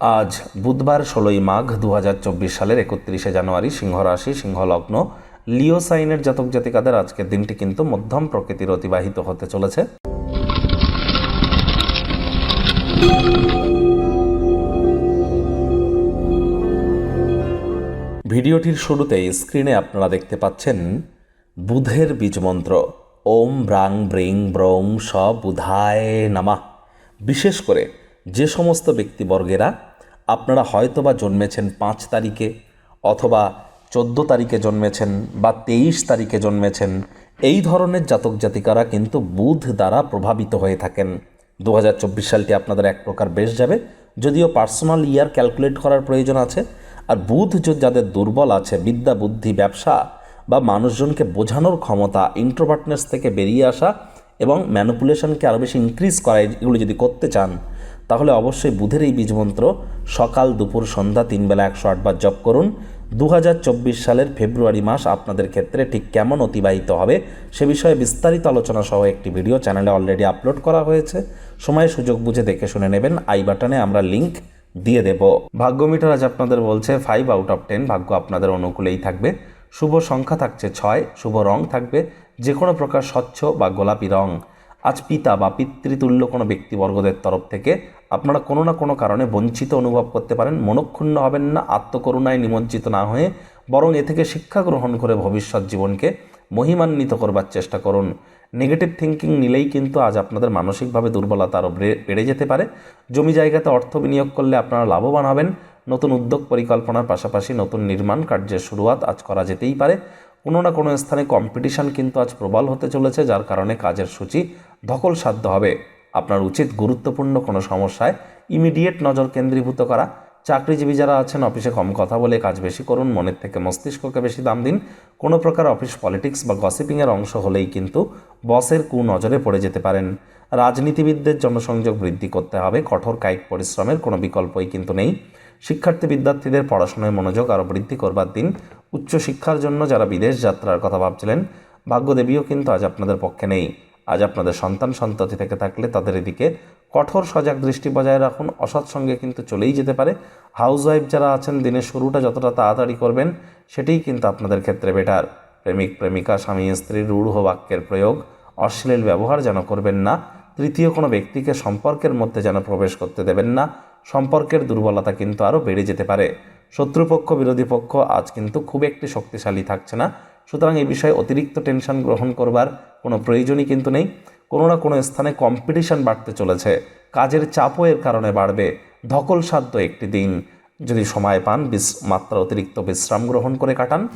আজ বুধবার ষোলোই মাঘ দু হাজার চব্বিশ সালের একত্রিশে জানুয়ারি সিংহ রাশি সিংহ লগ্ন লিও সাইনের জাতক জাতিকাদের আজকের দিনটি কিন্তু মধ্যম প্রকৃতির অতিবাহিত হতে চলেছে। ভিডিওটির শুরুতেই স্ক্রিনে আপনারা দেখতে পাচ্ছেন বুধের বীজমন্ত্র। ওম ব্রাং ব্রিং ব্রৌং স বুধায় নামা। বিশেষ করে যে সমস্ত ব্যক্তিবর্গেরা আপনারা হয়তো বা জন্মেছেন পাঁচ তারিখে অথবা চোদ্দ তারিখে জন্মেছেন বা তেইশ তারিখে জন্মেছেন, এই ধরনের জাতক জাতিকারা কিন্তু বুধ দ্বারা প্রভাবিত হয়ে থাকেন। দু হাজার চব্বিশ সালটি আপনাদের এক প্রকার বেশ যাবে, যদিও পার্সোনাল ইয়ার ক্যালকুলেট করার প্রয়োজন আছে। আর বুধ যাদের দুর্বল আছে, বিদ্যা, বুদ্ধি, ব্যবসা বা মানুষজনকে বোঝানোর ক্ষমতা ইন্ট্রোভার্টনেস থেকে বেরিয়ে আসা এবং ম্যানুপুলেশনকে আরও বেশি ইনক্রিজ করা, এগুলো যদি করতে চান তাহলে অবশ্যই বুধের এই বীজমন্ত্র সকাল দুপুর সন্ধ্যা তিন বেলা একশো আটবার জপ করুন। দু হাজার চব্বিশ সালের ফেব্রুয়ারি মাস আপনাদের ক্ষেত্রে ঠিক কেমন অতিবাহিত হবে সে বিষয়ে বিস্তারিত আলোচনা সহ একটি ভিডিও চ্যানেলে অলরেডি আপলোড করা হয়েছে। সময় সুযোগ বুঝে দেখে শুনে নেবেন। আই বাটনে আমরা লিংক দিয়ে দেব। ভাগ্য মিটার আজ আপনাদের বলছে ফাইভ আউট অফ টেন ভাগ্য আপনাদের অনুকূলেই থাকবে। শুভ সংখ্যা থাকছে ছয়, শুভ রং থাকবে। যে কোনো প্রকার স্বচ্ছ বা গোলাপি রং। আজ পিতা বা পিতৃতুল্য কোনো ব্যক্তিবর্গদের তরফ থেকে আপনারা কোনো না কোনো কারণে বঞ্চিত অনুভব করতে পারেন, মনক্ষুণ্ণ হবেন না, আত্মকরুণায় নিমজ্জিত না হয়ে বরং এ থেকে শিক্ষা গ্রহণ করে ভবিষ্যৎ জীবনকে মহিমান্বিত করবার চেষ্টা করুন। নেগেটিভ থিঙ্কিং নিলেই কিন্তু আজ আপনাদের মানসিকভাবে দুর্বলতা আরও বেড়ে যেতে পারে। জমি জায়গাতে অর্থ বিনিয়োগ করলে আপনারা লাভবান হবেন। নতুন উদ্যোগ পরিকল্পনার পাশাপাশি নতুন নির্মাণ কার্যের শুরুয়াত আজ করা যেতেই পারে। কোনো না কোনো স্থানে কম্পিটিশন কিন্তু আজ প্রবল হতে চলেছে, যার কারণে কাজের সূচি ধকল সাধ্য হবে। আপনার উচিত গুরুত্বপূর্ণ কোনো সমস্যায় ইমিডিয়েট নজর কেন্দ্রীভূত করা। চাকরিজীবী যারা আছেন, অফিসে কম কথা বলে কাজ বেশি করুন, মনের থেকে মস্তিষ্ককে বেশি দাম দিন। কোনো প্রকার অফিস পলিটিক্স বা গসিপিংয়ের অংশ হলেই কিন্তু বসের কু নজরে পড়ে যেতে পারেন। রাজনীতিবিদদের জনসংযোগ বৃদ্ধি করতে হবে, কঠোর কায়িক পরিশ্রমের কোনো বিকল্পই কিন্তু নেই। শিক্ষার্থী বিদ্যার্থীদের পড়াশোনায় মনোযোগ আরও বৃদ্ধি করবার দিন। উচ্চশিক্ষার জন্য যারা বিদেশ যাত্রার কথা ভাবছিলেন, ভাগ্যদেবীও কিন্তু আজ আপনাদের পক্ষে নেই। আজ আপনাদের সন্তান সন্ততি থেকে থাকলে তাদের এদিকে কঠোর সজাগ দৃষ্টি বজায় রাখুন। অসৎ সঙ্গে কিন্তু চলেই যেতে পারে। হাউস ওয়াইফ যারা আছেন, দিনের শুরুটা যতটা তাড়াতাড়ি করবেন, সেটাই কিন্তু আপনাদের ক্ষেত্রে বেটার প্রেমিক, প্রেমিকা, স্বামী স্ত্রীর রূঢ় বাক্যের প্রয়োগ, অশ্লীল ব্যবহার যেন করবেন না। তৃতীয় কোনো ব্যক্তিকে সম্পর্কের মধ্যে যেন প্রবেশ করতে দেবেন না। সম্পর্কের দুর্বলতা কিন্তু আরও বেড়ে যেতে পারে। শত্রুপক্ষ, বিরোধী পক্ষ আজ কিন্তু খুব একটি শক্তিশালী থাকছে না। সুতরাং এই বিষয়ে অতিরিক্ত টেনশন গ্রহণ করবার কোনো প্রয়োজনই কিন্তু নেই। কোনো না কোনো স্থানে কম্পিটিশন বাড়তে চলেছে। কাজের চাপও এর কারণে বাড়বে। ধকল সাধ্য একটি দিন। যদি সময় পান, বিশ মাত্রা অতিরিক্ত বিশ্রাম গ্রহণ করে কাটান।